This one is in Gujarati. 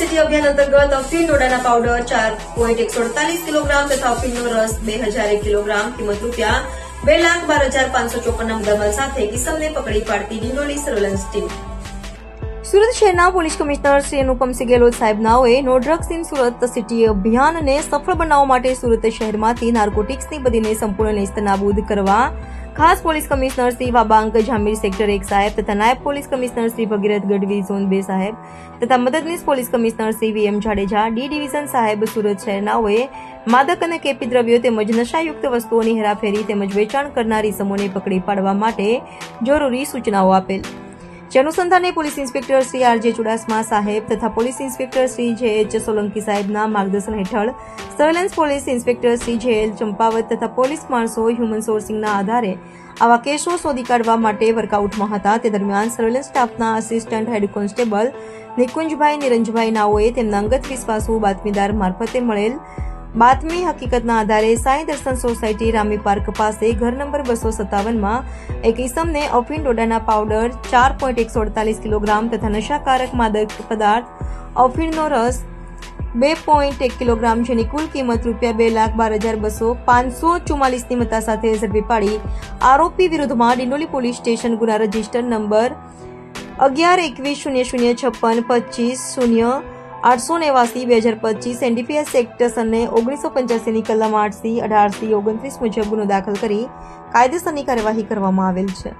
સિટી અભિયાન અંતર્ગત અફીણ ડોડાના પાવડર ચાર પોઈન્ટ એકસો અડતાલીસ કિલોગ્રામ તથા અફીણનો રસ બે હજાર એક કિલોગ્રામ કિંમત રૂપિયા બે લાખ બાર હજાર પાંચસો ચોપન મુદ્દામાલ સાથે કિસમને પકડી પાડતી ડિંડોલી સર્વેલન્સ ટીમ સુરત શહેરના પોલીસ કમિશનર શ્રી અનુપમસિંહ ગેહલોત સાહેબ નાઓએ no drugs in Surat city અભિયાનને સફળ બનાવવા માટે સુરત શહેરમાંથી નાર્કોટિક્સની બધીને સંપૂર્ણ નેસ્તનાબૂદ કરવા ખાસ police commissioner Shri Wabang Jamir sector એક સાહેબ તથા નાયબ police commissioner Shri Bhagirath Gadhvi zone બે સાહેબ તથા મદદનીશ police commissioner Shri V M Jadeja, D division સાહેબ સુરત શહેરનાઓએ માદક અને કેપી દ્રવ્યો તેમજ નશાયુક્ત વસ્તુઓની હેરાફેરી તેમજ વેચાણ કરનારી સમૂહને પકડી પાડવા માટે જરૂરી સૂચનાઓ આપેલ. જે અનુસંધાને police inspector Shri RJ Chudasama સાહેબ તથા પોલીસ ઇન્સ્પેક્ટર શ્રી જે એચ સોલંકી સાહેબના માર્ગદર્શન હેઠળ સર્વેલન્સ પોલીસ ઇન્સ્પેક્ટર શ્રી જે ચંપાવત તથા પોલીસ માણસો હ્યુમન સોર્સિંગના આધારે આવા કેસો શોધી કાઢવા માટે વર્કઆઉટમાં હતા. તે દરમિયાન સર્વેલન્સ સ્ટાફના આસિસ્ટન્ટ હેડ કોન્સ્ટેબલ નિકુંજભાઈ નિરંજભાઈ નાઓએ તેમના અંગત વિશ્વાસુ બાતમીદાર મારફતે મળેલ બાતમી હકીકતના આધારે સાંઈ દર્શન સોસાયટી રામી પાર્ક પાસે ઘર નંબર બસો સત્તાવનમાં એક ઇસમને અફીણ ડોડાના પાવડર ચાર પોઈન્ટ એકસો અડતાલીસ કિલોગ્રામ તથા નશાકારક માદક પદાર્થ અફીણનો રસ બે પોઈન્ટ એક કિલોગ્રામ જેની કુલ કિંમત રૂપિયા બે લાખ બાર હજાર બસો પાંચસો ચુમ્માલીસની મતા સાથે ઝડપી પાડી. આરોપી વિરુદ્ધમાં ડિંડોલી પોલીસ સ્ટેશન ગુના રજિસ્ટર નંબર અગિયાર, એકવીસ, શૂન્ય શૂન્ય, છપ્પન, પચીસ, શૂન્ય આઠસો નેવાસી, બે હજાર પચીસ એનડીપીએસ સેક્ટર્સ અને ઓગણીસો પંચ્યાસીની કલમ આઠસી અઢારસી ઓગણત્રીસ મુજબ ગુનો દાખલ કરી કાયદેસરની કાર્યવાહી કરવામાં આવેલ છે.